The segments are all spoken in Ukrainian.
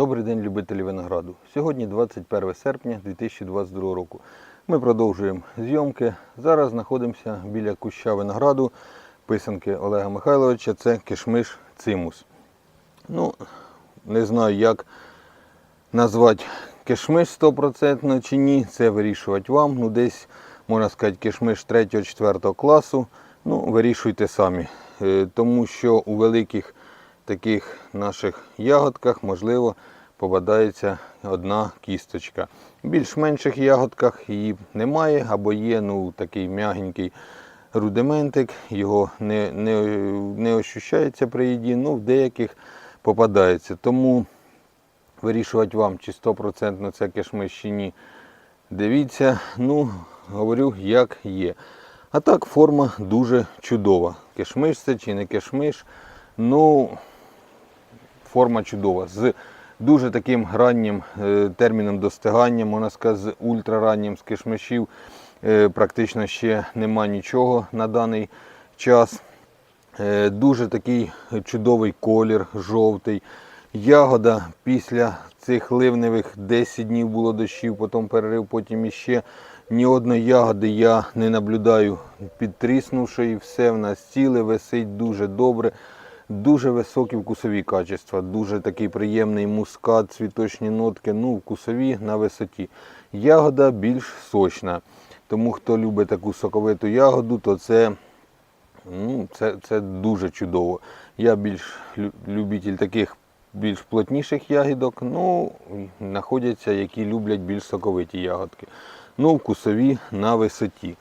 Добрий день, любителі винограду. Сьогодні 21 серпня 2022 року. Ми продовжуємо зйомки. Зараз знаходимося біля куща винограду писанки Олега Михайловича. Це кишмиш цимус. Ну, не знаю, як назвати кишмиш 100% чи ні. Це вирішувати вам. Ну, десь, можна сказати, кишмиш 3-4 класу. Ну, вирішуйте самі. Е, Тому що у великих таких наших ягодках, можливо, попадається одна кісточка. В більш-менших ягодках її немає, або є ну, такий м'ягенький рудиментик, його не, не, не ощущається при їді, ну в деяких попадається. Тому вирішувати вам, чи 100% це кишмиш чи ні. Дивіться, ну, говорю, як є. А так форма дуже чудова. Кишмиш це чи не кишмиш. Ну, форма чудова. З дуже таким раннім е, терміном достигання, можна сказати, з ультрараннім з кишмишів. Е, Практично ще нема нічого на даний час. Е, Дуже такий чудовий колір, жовтий. Ягода після цих ливневих 10 днів було дощів, потім перерив, потім іще. Ні одної ягоди я не наблюдаю підтріснувшої. Все в нас ціле, висить дуже добре. Дуже високі вкусові качества, дуже такий приємний мускат, цвіточні нотки, ну, вкусові на висоті. Ягода більш сочна. Тому хто любить таку соковиту ягоду, то це, ну, це, це дуже чудово. Я більш любитель таких більш плотніших ягідок, ну, знаходяться, які люблять більш соковиті ягодки. Ну, вкусові на висоті.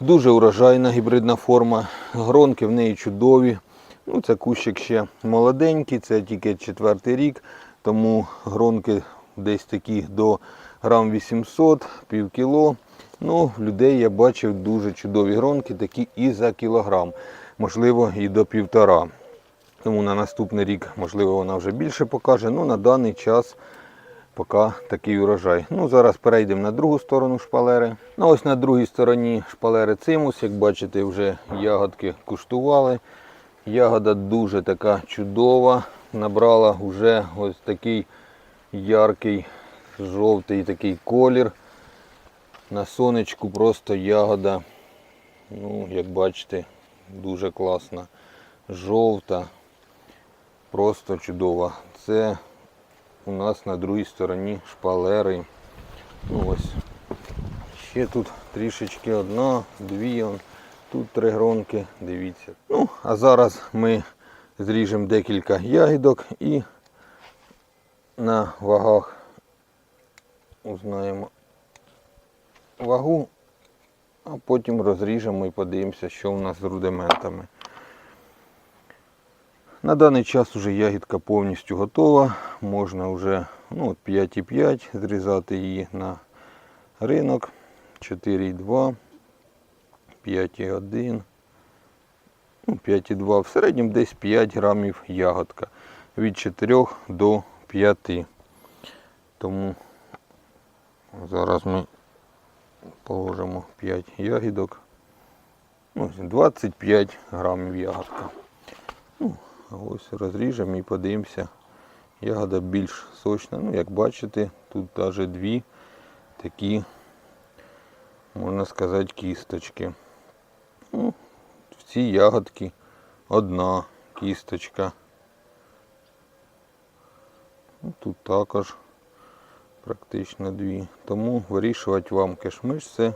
Дуже урожайна гібридна форма. Гронки в неї чудові. Ну, це кущик ще молоденький, це тільки четвертий рік, тому гронки десь такі до грам 800, пів кіло. Ну, людей я бачив дуже чудові гронки, такі і за кілограм, можливо, і до півтора. Тому на наступний рік, можливо, вона вже більше покаже. Ну, на даний час поки такий урожай. Ну, зараз перейдемо на другу сторону шпалери. Ну, ось на другій стороні шпалери цимус, як бачите, вже ягодки куштували. Ягода дуже така чудова. Набрала вже ось такий яркий, жовтий такий колір. На сонечку просто ягода, ну, як бачите, дуже класна. Жовта, просто чудова. Це у нас на другій стороні шпалери. Ну, ось. Ще тут трішечки одна, дві. Тут три гронки, дивіться. Ну, а зараз ми зріжемо декілька ягідок і на вагах узнаємо вагу, а потім розріжемо і подивимося, що у нас з рудиментами. На даний час вже ягідка повністю готова. Можна вже ну, 5,5 зрізати її на ринок. 4,2. 5,1, ну, 5,2, в середньому десь 5 грамів ягодка. Від 4 до 5. Тому зараз ми положимо 5 ягідок. Ну, 25 грамів ягодка. Ну, ось розріжемо і подивимося. Ягода більш сочна. Ну, як бачите, тут навіть дві такі, можна сказати, кісточки. Ну, в цій ягодці одна кісточка. Ну, Тут також практично дві. Тому вирішувати вам кишмиш це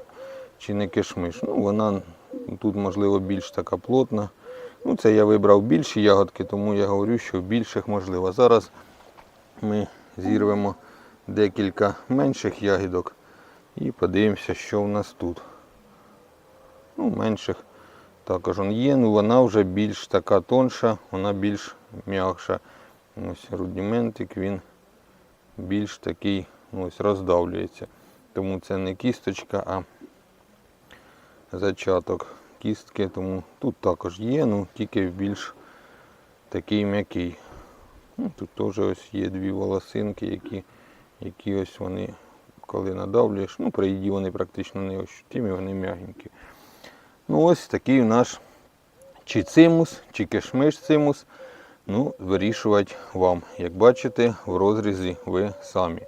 чи не кишмиш. Ну, вона тут, можливо, більш така плотна. Ну, це я вибрав більші ягодки, тому я говорю, що в більших можливо. Зараз ми зірвемо декілька менших ягідок і подивимося, що в нас тут. Ну, менших також он є, ну вона вже більш така тонша, вона більш м'якша. Ось рудиментик, він більш такий ну, ось роздавлюється. Тому це не кісточка, а зачаток кістки. Тому тут також є, ну тільки більш такий м'який. Ну, тут теж ось є дві волосинки, які, які ось вони, коли надавлюєш, ну при їді вони практично не ощутимі, вони м'ягенькі. Ну ось такий наш чи цимус, чи кишмиш цимус. Ну, вирішувати вам. Як бачите, в розрізі ви самі.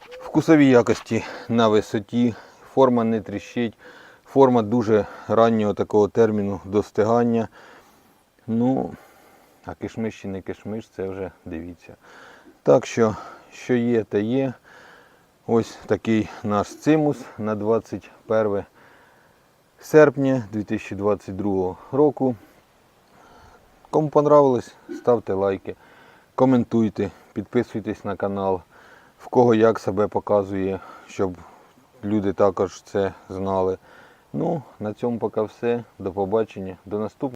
Вкусові якості на висоті, форма не тріщить, форма дуже раннього такого терміну достигання. Ну, а кишмиш чи не кишмиш, це вже дивіться. Так що, що є, те є. Ось такий наш цимус на 21 серпня 2022 року. Кому понравилось, ставте лайки, коментуйте, підписуйтесь на канал. В кого як себе показує, щоб люди також це знали. Ну, на цьому поки все. До побачення. До наступного.